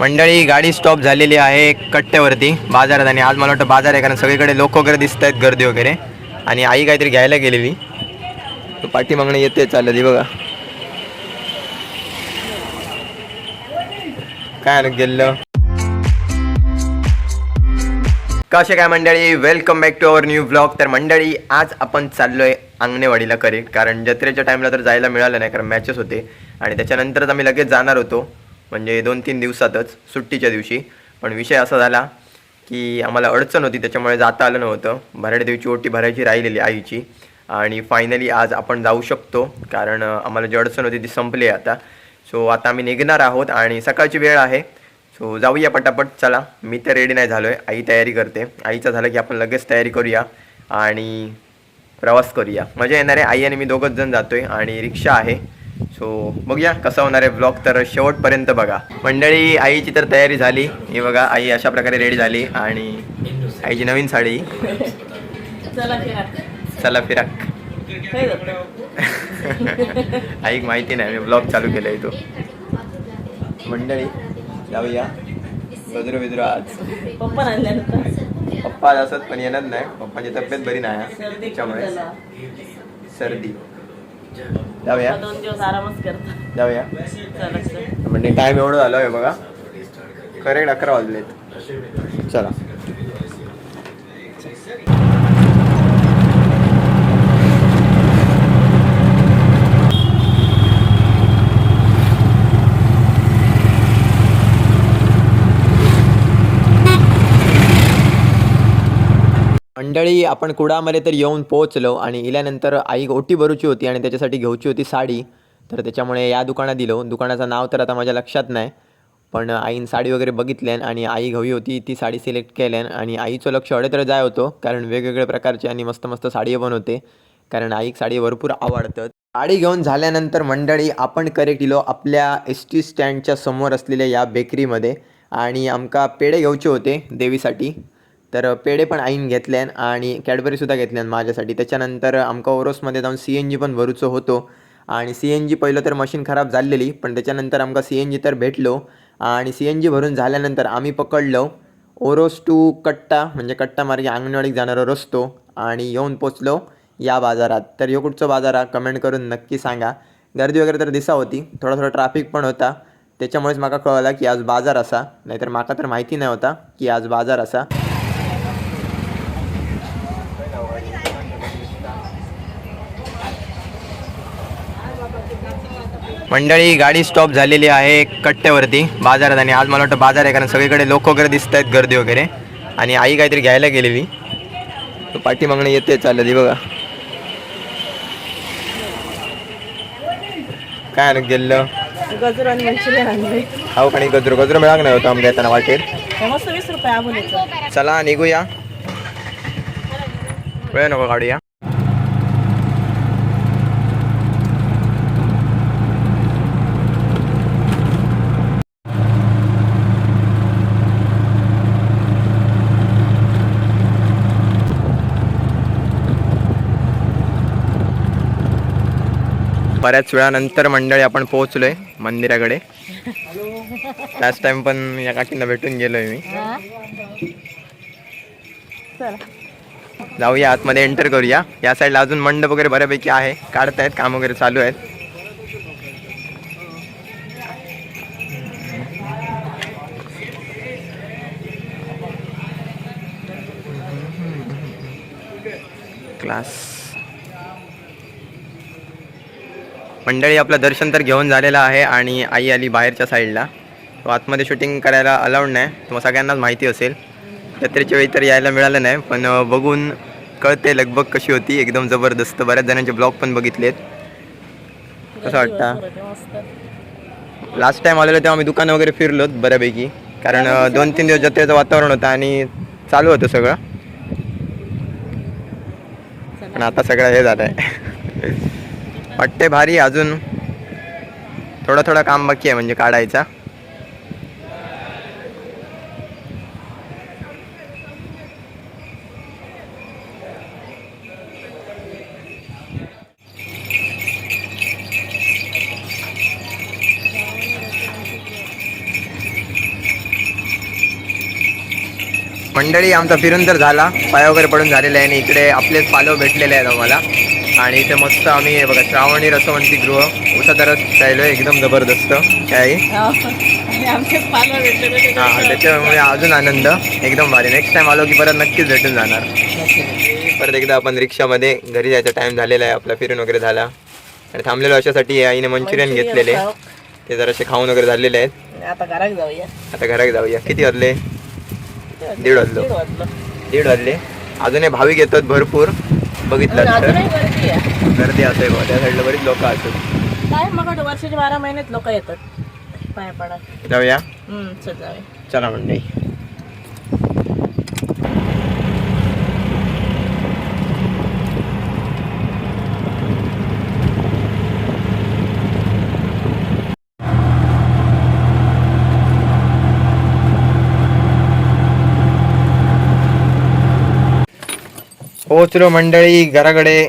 मंडळी गाडी स्टॉप झालेली आहे कट्ट्यावरती बाजारात. आणि आज मला वाटतं बाजार आहे कारण सगळीकडे लोक वगैरे दिसत आहेत गर्दी वगैरे. आणि आई काहीतरी घ्यायला गेलेली. तो पाठीमागणं येते चालली बघा. काय गेलं कसे काय मंडळी? Welcome back to our new blog तर मंडळी आज आपण चाललोय अंगणेवाडीला करेक्ट कारण जत्रेच्या टाईमला तर जायला मिळालं नाही कारण मॅचेस होते. आणि त्याच्यानंतरच आम्ही लगेच जाणार होतो. म्हणजे दोन तीन दिवसातच सुट्टीच्या दिवशी. पण विषय असा झाला की आम्हाला अडचण होती त्याच्यामुळे जाता आलं नव्हतं. भराडे ओटी भरायची राहिलेली आईची. आणि फायनली आज आपण जाऊ शकतो कारण आम्हाला जी अडचण होती ती संपली आहे आता. सो आता आम्ही निघणार आहोत आणि सकाळची वेळ आहे. सो जाऊया पटापट. चला मी तर रेडी नाही झालो आहे आई तयारी करते. आईचं झालं की आपण लगेच तयारी करूया आणि प्रवास करूया. मजा येणार आहे. आई आणि मी दोघंच जण आहे आणि रिक्षा आहे. सो बघूया कसा होणार आहे ब्लॉग तर शेवटपर्यंत बघा. मंडळी आईची तर तयारी झाली. ही बघा आई अशा प्रकारे रेडी झाली. आणि आईची नवीन साडी. चला फिरा. चला फिराक? आईक माहिती नाही मी ब्लॉग चालू केला आहे तो. मंडळी जाऊया. गजरो बिजरो आज. पप्पा पप्पा आज असत पण येणार नाही. पप्पाची तब्येत बरी नाही त्याच्यामुळे. सर्दी. जाऊया. दोन दिवस आरामच करता. जाऊया. म्हणजे टाइम एवढं झालं आहे बघा. करेक्ट अकरा वाजलेत. चला. मंडळी आपण कुडामध्ये तर येऊन पोहोचलो आणि इल्यानंतर आई ओटी भरूची होती आणि त्याच्यासाठी घेऊची होती साडी. तर त्याच्यामुळे या दुकानात दिलो. दुकानाचं नाव तर आता माझ्या लक्षात नाही. पण आईन साडी वगैरे बघितल्यान आणि आई घवी होती ती साडी सिलेक्ट केल्यान आणि आईचं लक्ष अडेतर जाय होतो कारण वेगवेगळ्या प्रकारचे आणि मस्त मस्त साडी पण होते. कारण आईक साडी भरपूर आवडतात. साडी घेऊन झाल्यानंतर मंडळी आपण करेक्ट इलो आपल्या एस टी स्टँडच्या समोर असलेल्या या बेकरीमध्ये आणि आमका पेढे घेऊचे होते देवीसाठी. तर पेढे पण आईन घेतल्यान आणि कॅडबरीसुद्धा घेतल्यान माझ्यासाठी. त्याच्यानंतर आमका ओरोसमध्ये जाऊन सी एन जी पण भरूचो होतो आणि सी एन जी पहिलं तर मशीन खराब झालेली पण त्याच्यानंतर आमका सी एन जी तर भेटलो आणि सी एन जी भरून झाल्यानंतर आम्ही पकडलो. ओरोस टू कट्टा म्हणजे कट्टा मार्गे अंगणवाडीत जाणारा रस्तो आणि येऊन पोचलो या बाजारात. तर यो कुठचं बाजार हा कमेंट करून नक्की सांगा. गर्दी वगैरे तर दिसा होती थोडा थोडा ट्रॅफिक पण होता. त्याच्यामुळेच माका कळलं की आज बाजार असा नाहीतर माका तर माहिती नाही होता की आज बाजार असा. मंडळी गाडी स्टॉप झालेली आहे कट्ट्यावरती. बाजारात आणि आज मला वाटतं बाजार आहे कारण सगळीकडे लोक वगैरे दिसत आहेत गर्दी वगैरे. आणि आई काहीतरी घ्यायला गेलेली. तो पाठीमागणं येते चालली बघा. काय आलं गेलं गजर आणि मंचुरियन आणले. हाव आणि गजरो गजरो मिळाक नाही होतं आमच्या येताना आबोलीचं. चला निघूया. वेळ नको काढूया बऱ्याच वेळानंतर मंडळी आपण पोहोचलोय मंदिराकडे. लास्ट टाइम पण या काकींना भेटून गेलोय मी. जाऊया आतमध्ये एंटर करूया. या साईडला अजून मंडप वगैरे बऱ्यापैकी आहे. काढतायत काम वगैरे चालू आहेत. क्लास मंडळी आपलं दर्शन तर घेऊन झालेलं आहे आणि आई आली बाहेरच्या साईडला. तो आतमध्ये शूटिंग करायला अलाउड नाही. तुम्हाला सगळ्यांनाच माहिती असेल. जत्रेच्या वेळी तर यायला मिळालं नाही पण बघून कळते लगबग कशी होती. एकदम जबरदस्त. बऱ्याच जणांचे ब्लॉग पण बघितलेत. कसं वाटतं? लास्ट टाइम आलेलो तेव्हा आम्ही दुकानं वगैरे फिरलो बऱ्यापैकी. कारण दोन तीन दिवस जत्रेचं वातावरण होतं आणि चालू होतं सगळं. पण आता सगळं हे झालं आहे वाटते भारी अजून थोडं थोडं काम बाकी आहे म्हणजे काढायचा. मंडळी आमचा फिरून तर झाला. पाय वगैरे पडून झालेला आहे आणि इकडे आपलेच पालव भेटलेले आहेत आम्हाला. आणि इथे मस्त आम्ही हे बघा श्रावणी रसवंती गृह. उसाचा रस प्यायलोय एकदम जबरदस्त. काय? हा. कसं- त्याच्यामुळे. अजून आनंद. एकदम भारी. नेक्स्ट टाइम आलो की परत नक्कीच भेटून जाणार. परत एकदा आपण रिक्षामध्ये घरी जायचा टाइम झालेला आहे आपला फिरून वगैरे झाला. आणि थांबलेलो अशासाठी आईने मंचुरियन घेतलेले. ते जरासे खाऊन वगैरे झालेले आहेत. आता घरात जाऊया. आता घरात जाऊया. किती वाजले? दीड वाजलो. दीड वाजलो. दीड वाजले. अजून हे भाविक येतात भरपूर. बघितलं अजूनही गर्दी आहे. गर्दी असेल बघा त्या साईडला बरीच लोक असतात. काय मग वाटतं वर्षाचे बारा महिन्यात लोक येतात. पाया पडा जाऊया. हम्म चल जाऊया. चला मंडळी. पोचलो मंडळी घराकडे.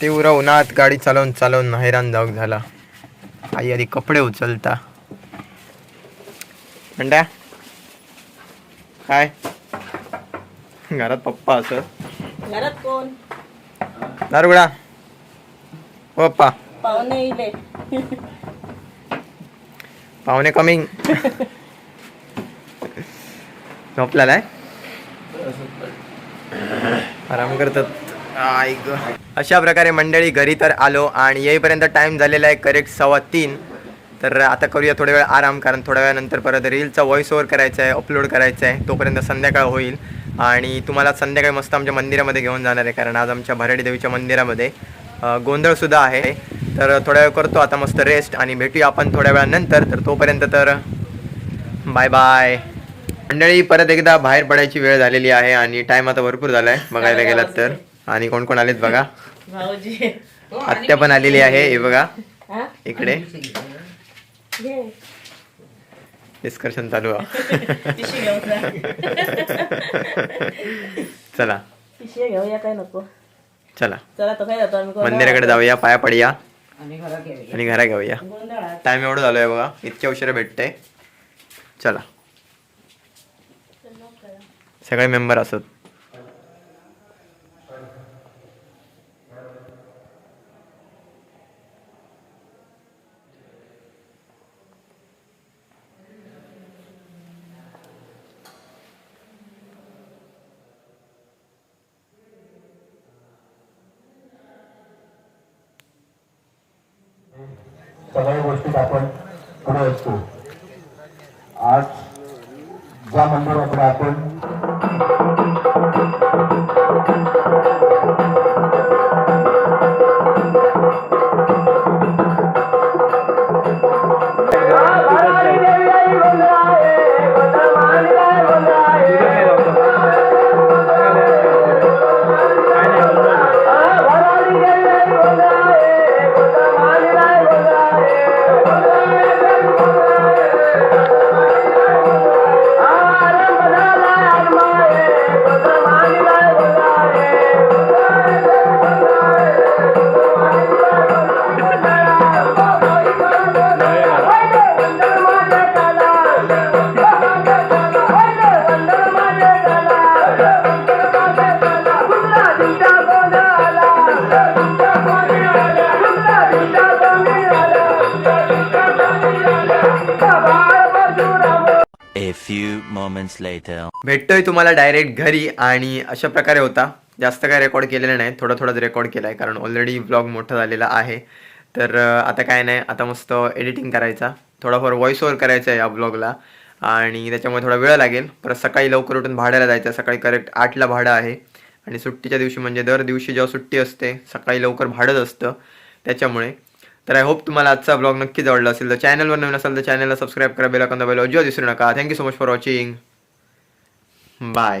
तीव्र उन्हात गाडी चालवून चालवून हैराण जाऊक झाला. आई आधी कपडे उचलता. म्हणत्या काय? घरात पप्पा असत घरात कोण? दारुगडा. हो पप्पा पाहुणे इले. पाहुणे कमिंग झोपला नाही आराम करतात. ऐक अशा प्रकारे मंडळी घरी तर आलो आणि येईपर्यंत टाइम झालेला आहे करेक्ट सव्वा तीन. तर आता करूया थोड्या वेळ आराम कारण थोड्या वेळानंतर परत रीलचा व्हॉइस ओव्हर करायचा आहे अपलोड करायचा आहे. तोपर्यंत संध्याकाळ होईल. आणि तुम्हाला संध्याकाळी मस्त आमच्या मंदिरामध्ये घेऊन जाणार आहे कारण आज आमच्या भराडी देवीच्या मंदिरामध्ये गोंधळसुद्धा आहे. तर थोड्या वेळ करतो आता मस्त रेस्ट आणि भेटूया आपण थोड्या वेळानंतर. तर तोपर्यंत तर बाय बाय मंडळी परत एकदा बाहेर पडायची वेळ झालेली आहे आणि टाइम आता भरपूर झालाय. बघायला गेलात तर. आणि कोण कोण आलेत बघा. भाऊजी. आत्या पण आलेली आहे हे बघा. इकडे. डिस्कशन चालू चला. पिशवी घेऊया काय नको. चला. चला तो काय जातो आम्ही गोंधळात. मंदिराकडे जाऊया पाया पडूया. आणि घरा घेऊया. टाइम एवढं झालोय बघा. इतक्या उशिरा भेटते. चला. सगळे मेंबर असत. सगळ्या गोष्टीत आपण पुढे असतो. ज्या मंदिराकडे आपण moments later. भेटतोय तुम्हाला डायरेक्ट घरी आणि अशा प्रकारे होता. जास्त काय रेकॉर्ड केलेलं नाही. थोडं थोडं रेकॉर्ड केलं आहे कारण ऑलरेडी ब्लॉग मोठा झालेला आहे. तर आता काय नाही. आता मस्त एडिटिंग करायचा. थोडाफार व्हॉइस ओव्हर करायचा आहे या ब्लॉगला आणि त्याच्यामुळे थोडा वेळ लागेल. परत सकाळी लवकर उठून भाड्याला जायचं. सकाळी करेक्ट आठला भाडं आहे. आणि सुट्टीच्या दिवशी म्हणजे दर दिवशी जेव्हा सुट्टी असते सकाळी लवकर भाडंच असतं. त्याच्यामुळे. तर आय होप तुम्हाला आजचा ब्लॉग नक्कीच आवडला असेल. तर चॅनलवर नवीन असेल तर चॅनलला सबस्क्राईब करा. बेल आयकॉन दाबायला अजिबात विसरू नका. Thank you so much for watching bye